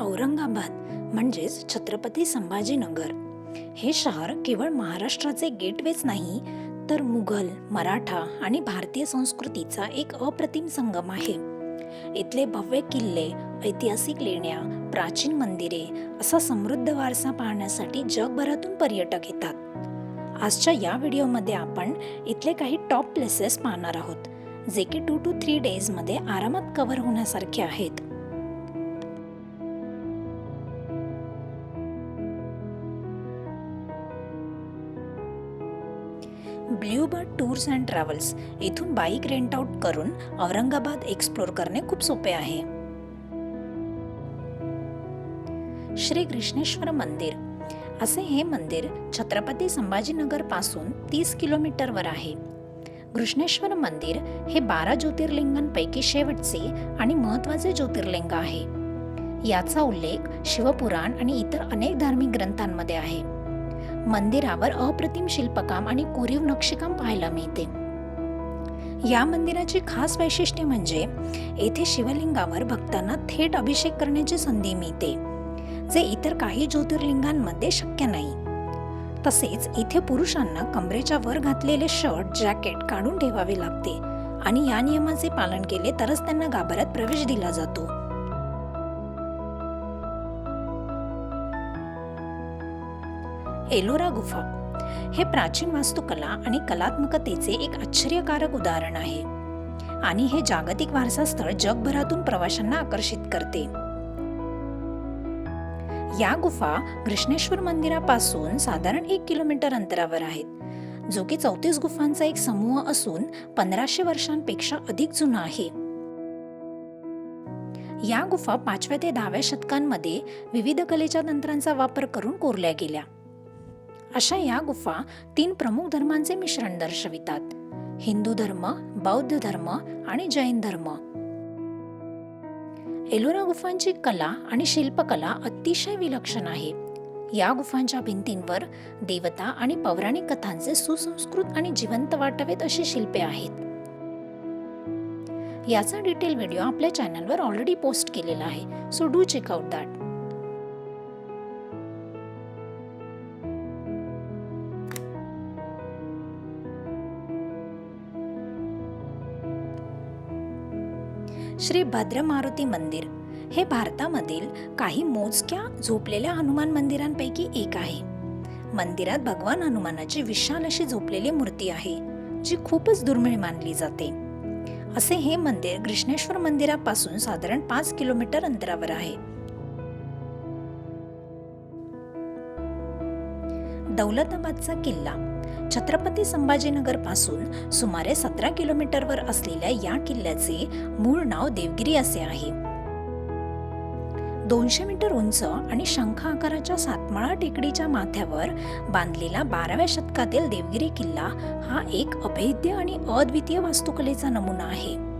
औरंगाबाद म्हणजेच छत्रपती संभाजीनगर. हे शहर केवळ महाराष्ट्राचे गेटवेच नाही तर मुघल मराठा आणि भारतीय संस्कृतीचा एक अप्रतिम संगम आहे. इथले भव्य किल्ले ऐतिहासिक लेण्या प्राचीन मंदिरे असा समृद्ध वारसा पाहण्यासाठी जगभरातून पर्यटक येतात. आजच्या या व्हिडिओमध्ये आपण इथले काही टॉप प्लेसेस पाहणार आहोत जे की टू टू थ्री डेजमध्ये आरामात कव्हर होण्यासारखे आहेत. ब्ल्यूबर्ड टूर्स अँड ट्रॅव्हल्स इथून बाईक रेंट आउट करून औरंगाबाद एक्सप्लोर करणे खूप सोपे आहे. श्री कृष्णेश्वर मंदिर. असे हे मंदिर छत्रपती संभाजीनगरपासून तीस किलोमीटरवर आहे. कृष्णेश्वर मंदिर हे बारा ज्योतिर्लिंगांपैकी शेवटचे आणि महत्त्वाचे ज्योतिर्लिंग आहे. याचा उल्लेख शिवपुराण आणि इतर अनेक धार्मिक ग्रंथांमध्ये आहे. मंदिरावर अप्रतिम शिल्पकाम आणि कोरीव नक्षीकाम पाहायला मिळते. या मंदिराची खास वैशिष्ट्य म्हणजे येथे शिवलिंगावर भक्तांना थेट अभिषेक करण्याची संधी मिळते जे इतर काही ज्योतिर्लिंगांमध्ये शक्य नाही. तसेच इथे पुरुषांना कमरेच्या वर घातलेले शर्ट जॅकेट काढून ठेवावे लागते आणि या नियमाचे पालन केले तरच त्यांना गाभाऱ्यात प्रवेश दिला जातो. एलोरा गुफा. हे प्राचीन वास्तुकला आणि कलात्मकतेचे एक आश्चर्यकारक उदाहरण आहे. आणि हे जागतिक वारसा स्थळ जगभरातून प्रवाशांना आकर्षित करते. या गुफा कृष्णेश्वर मंदिरापासून साधारण एक किलोमीटर अंतरावर आहेत. जो की चौतीस गुफांचा एक समूह असून पंधराशे वर्षांपेक्षा अधिक जुना आहे. या गुफा पाचव्या ते दहाव्या शतकांमध्ये विविध कलेच्या तंत्रांचा वापर करून कोरल्या गेल्या. अशा या गुफा तीन प्रमुख धर्मांचे मिश्रण दर्शवितात. हिंदू धर्म बौद्ध धर्म आणि जैन धर्म. एलोरा गुफांची कला आणि शिल्पकला अतिशय विलक्षण आहे. या गुफांच्या भिंतींवर देवता आणि पौराणिक कथांचे सुसंस्कृत आणि जिवंत वाटावेत अशी शिल्पे आहेत. याचा डिटेल व्हिडिओ आपल्या चॅनलवर ऑलरेडी पोस्ट केलेला आहे. So do check out that. Shri Bhadra Maruti मंदिर. हे भारतामधील काही मोजक्या झोपलेल्या हनुमान मंदिरांपैकी एक आहे. मंदिरात भगवान हनुमानाची विशाल अशी झोपलेली मूर्ती आहे जी खूपच दुर्मिळ मानली जाते. असे हे मंदिर कृष्णेश्वर मंदिरापासून साधारण पाच किलोमीटर अंतरावर आहे. दौलताबादचा किल्ला. छत्रपती संभाजीनगरपासून सुमारे सतरा किलोमीटरवर असलेल्या या किल्ल्याचे मूळ नाव देवगिरी असे आहे. दोनशे मीटर उंच आणि शंख आकाराच्या सातमाळा टेकडीच्या माथ्यावर बांधलेला बाराव्या शतकातील देवगिरी किल्ला हा एक अभेद्य आणि अद्वितीय वास्तुकलेचा नमुना आहे.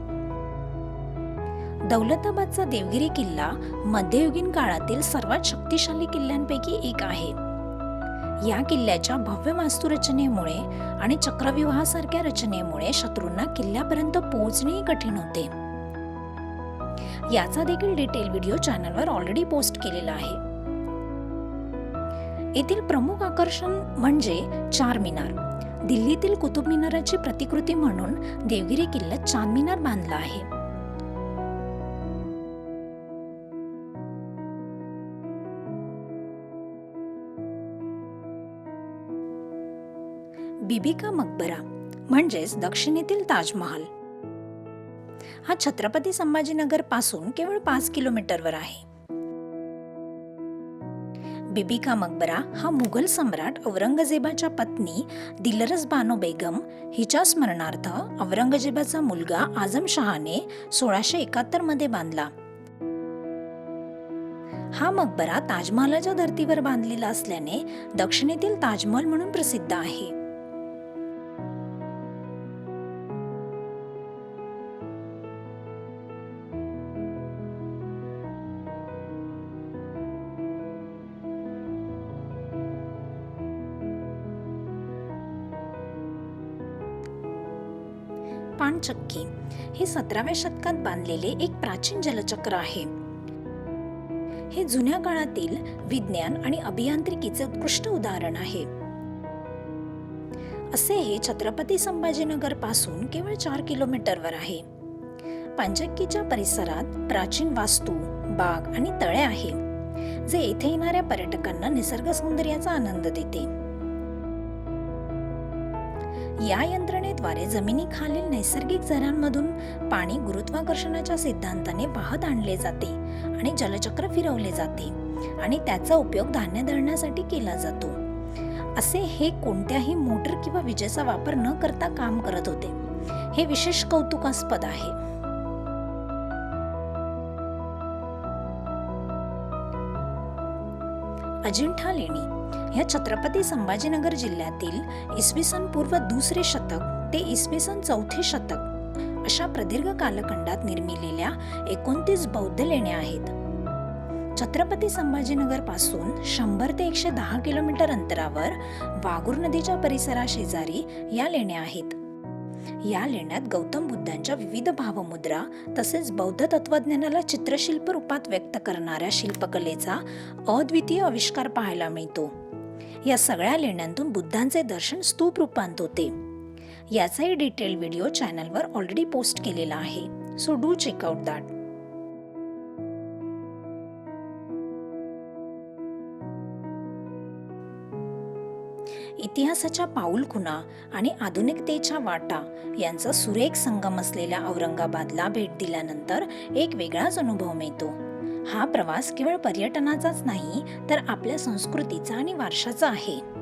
दौलताबादचा देवगिरी किल्ला मध्ययुगीन काळातील सर्वात शक्तिशाली किल्ल्यांपैकी एक आहे. या किल्ल्याच्या भव्य वास्तुरचनेमुळे आणि चक्रव्यूहासारख्या रचनेमुळे शत्रूंना किल्ल्यापर्यंत पोहोचणेही कठीण होते. याचा देखील डिटेल व्हिडिओ चॅनलवर ऑलरेडी पोस्ट केलेला आहे. येथील प्रमुख आकर्षण म्हणजे चार मिनार. दिल्लीतील कुतुब मिनाराची प्रतिकृती म्हणून देवगिरी किल्ल्यात चार मिनार बांधला आहे. बिबिका मकबरा म्हणजेच दक्षिणेतील ताजमहाल. हा छत्रपती संभाजीनगरपासून केवळ पाच किलोमीटरवर आहे. बिबिका मकबरा हा मुघल सम्राट औरंगजेबाच्या पत्नी दिलरस बानो बेगम हिच्या स्मरणार्थ औरंगजेबाचा मुलगा आझमशहाने सोळाशे एकाहत्तरमध्ये बांधला. हा मकबरा ताजमहालाच्या धर्तीवर बांधलेला असल्याने दक्षिणेतील ताजमहल म्हणून प्रसिद्ध आहे. पाणचक्की हे सतराव्या शतकात बांधलेले एक प्राचीन जलचक्र आहे. हे जुन्या काळातील विज्ञान आणि अभियांत्रिकीचे उत्कृष्ट उदाहरण आहे. असे हे छत्रपती संभाजीनगरपासून केवळ चार किलोमीटरवर आहे. पंचक्कीच्या परिसरात प्राचीन वास्तू बाग आणि तळे आहे जे येथे येणाऱ्या पर्यटकांना निसर्ग सौंदर्याचा आनंद देते. या यंत्रणेद्वारे जमिनीखालील नैसर्गिक झऱ्यांमधून पाणी गुरुत्वाकर्षणाच्या सिद्धांताने वाहत आणले जाते आणि जलचक्र फिरवले जाते आणि त्याचा उपयोग धान्य दळण्यासाठी केला जातो. असे हे कोणत्याही मोटर किंवा विजेचा वापर न करता काम करत होते. हे विशेष कौतुकास्पद आहे. अजिंठा लेणी ह्या छत्रपती संभाजीनगर जिल्ह्यातील इसवी सन पूर्व दुसरे शतक ते इसवी सन चौथे शतक अशा प्रदीर्घ कालखंडात निर्मिलेल्या एकोणतीस बौद्ध लेण्या आहेत. छत्रपती संभाजीनगरपासून शंभर ते एकशे दहा किलोमीटर अंतरावर वाघूर नदीच्या परिसराशेजारी या लेण्या आहेत. या लेण्यात गौतम बुद्धांच्या विविध भावमुद्रा तसेच बौद्ध तत्वज्ञानाला चित्रशिल्प रूपात व्यक्त करणाऱ्या शिल्पकलेचा अद्वितीय आविष्कार पाहायला मिळतो. या सगळ्या लेण्यांतून बुद्धांचे दर्शन स्तूप रूपांत होते. याचाही डिटेल व्हिडिओ चॅनलवर ऑलरेडी पोस्ट केलेला आहे. सो डू चेकआउट दॅट इतिहासाच्या पाऊलखुणा आणि आधुनिकतेच्या वाटा यांचा सुरेख संगम असलेल्या औरंगाबादला भेट दिल्यानंतर एक वेगळाच अनुभव मिळतो. हा प्रवास केवळ पर्यटनाचाच नाही तर आपल्या संस्कृतीचा आणि वारशाचा आहे.